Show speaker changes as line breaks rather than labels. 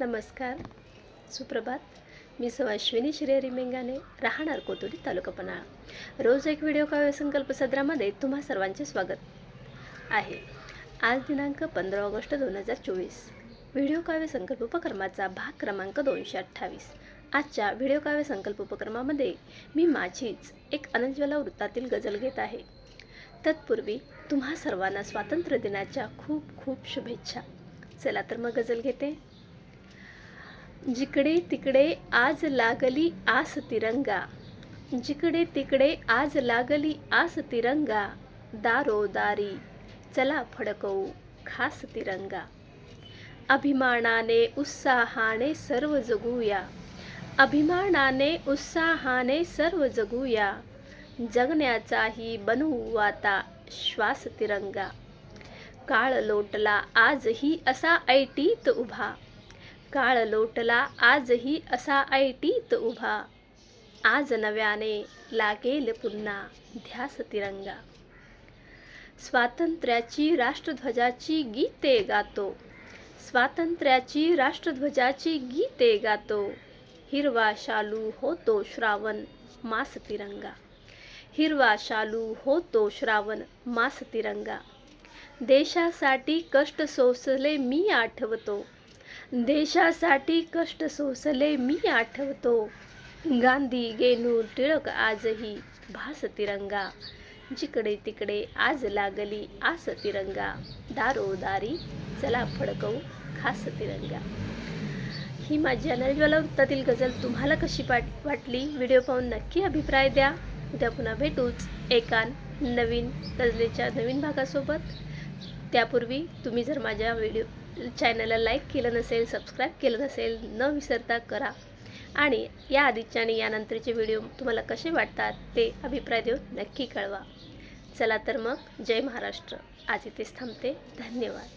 नमस्कार. सुप्रभात. मी सवाश्विनी अश्विनी रिमेंगाने मेंगाने राहणार कोतुरी तालुका पन्हाळा. रोज एक व्हिडिओ काव्य संकल्प सदरामध्ये तुम्हा सर्वांचे स्वागत आहे. आज दिनांक पंधरा ऑगस्ट दोन हजार चोवीस. व्हिडिओ काव्य संकल्प उपक्रमाचा भाग क्रमांक दोनशे अठ्ठावीस. आजच्या व्हिडिओ काव्य संकल्प उपक्रमामध्ये मी माझीच एक अनंजवाला वृत्तातील गजल घेत आहे. तत्पूर्वी तुम्हा सर्वांना स्वातंत्र्य दिनाच्या खूप खूप शुभेच्छा. चला तर मग गजल घेते. जिकडे तिकडे आज लागली आस तिरंगा. जिकडे तिकडे आज लागली आस तिरंगा दारोदारी चला फडकवू खास तिरंगा. अभिमानाने उत्साहाने सर्व जगूया. अभिमानाने उत्साहाने सर्व जगूया. जगण्याचाही बनवू आता श्वास तिरंगा. काळ लोटला आजही असा ऐटीत उभा. काळ लोटला आजही असा ऐटीत उभा. आज नव्याने लागेल पुन्हा ध्यास तिरंगा. स्वातंत्र्याची राष्ट्रध्वजाची गीते गातो. स्वातंत्र्याची राष्ट्रध्वजाची गीते गातो. हिरवा शालू होतो श्रावण मास तिरंगा. हिरवा शालू होतो श्रावण मास तिरंगा. देशासाठी कष्ट सोसले मी आठवतो. देशासाठी कष्ट सोसले मी आठवतो. गांधी गेनू टिळक आजही भास तिरंगा. जिकडे तिकडे आज लागली आस तिरंगा. दारोदारी चला फडकवू खास तिरंगा. ही माझी अनर्ज्वाला वृत्तातील गझल तुम्हाला कशी पाट वाटली? व्हिडिओ पाहून नक्की अभिप्राय द्या. उद्या पुन्हा भेटूच एका नवीन गजलेच्या नवीन भागासोबत. त्यापूर्वी तुम्ही जर माझ्या व्हिडिओ चॅनलला लाईक केलं नसेल सबस्क्राईब केलं नसेल न विसरता करा. आणि या आधीचे आणि यानंतरचे व्हिडिओ तुम्हाला कसे वाटतात ते अभिप्राय देऊन नक्की कळवा. चला तर मग जय महाराष्ट्र. आज इथेच थांबते. धन्यवाद.